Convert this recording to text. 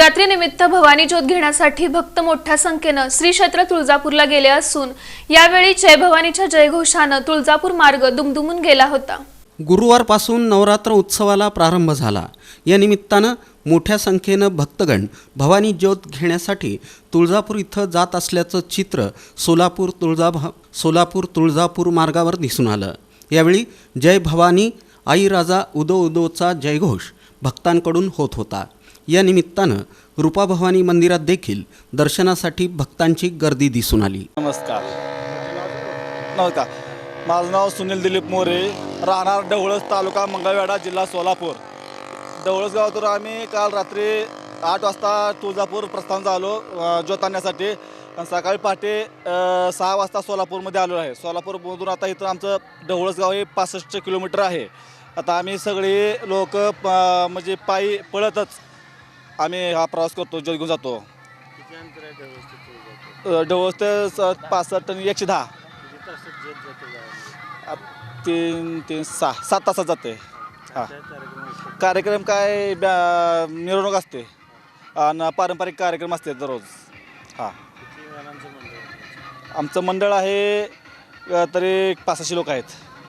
नवरात्रीनिमित्त भवानी ज्योत घेण्यासाठी भक्त मोठ्या संख्येनं श्री क्षेत्र तुळजापूरला गेले असून यावेळी जय भवानीच्या जयघोषानं तुळजापूर मार्ग दुमदुमून गेला होता. गुरुवारपासून नवरात्र उत्सवाला प्रारंभ झाला. या निमित्तानं मोठ्या संख्येनं भक्तगण भवानी ज्योत घेण्यासाठी तुळजापूर इथं जात असल्याचं चित्र सोलापूर तुळजा सोलापूर तुळजापूर मार्गावर दिसून आलं. यावेळी जय भवानी आई राजा उदो उदोचा जयघोष भक्तांकडून होत होता. या निमित्तानं रूपाभवानी मंदिरात देखील दर्शनासाठी भक्तांची गर्दी दिसून आली. नमस्कार. नमस्कार. माझं नाव सुनील दिलीप मोरे. राहणार डवळस तालुका मंगळवेढा जिल्हा सोलापूर. डवळस गावातून आम्ही काल रात्री आठ वाजता तुळजापूर प्रस्थान झालो अ, ज्योत आणण्यासाठी सकाळी पहाटे सहा वाजता सोलापूरमध्ये आलो आहे. सोलापूरमधून आता इथं आमचं डवळस गाव हे पासष्ट किलोमीटर आहे. आता आम्ही सगळे लोक म्हणजे पायी पळतच आम्ही हा प्रवास करतो ज्योत घेऊन जातो. अ, तर पासष्ट आणि एकशे दहा. तीन तीन सहा सात तासात जाते. हां. कार्यक्रम काय मिरवणूक असते. आणि पारंपरिक कार्यक्रम असते दररोज. हां. आमचं मंडळ आहे तरी पाचशे लोक आहेत.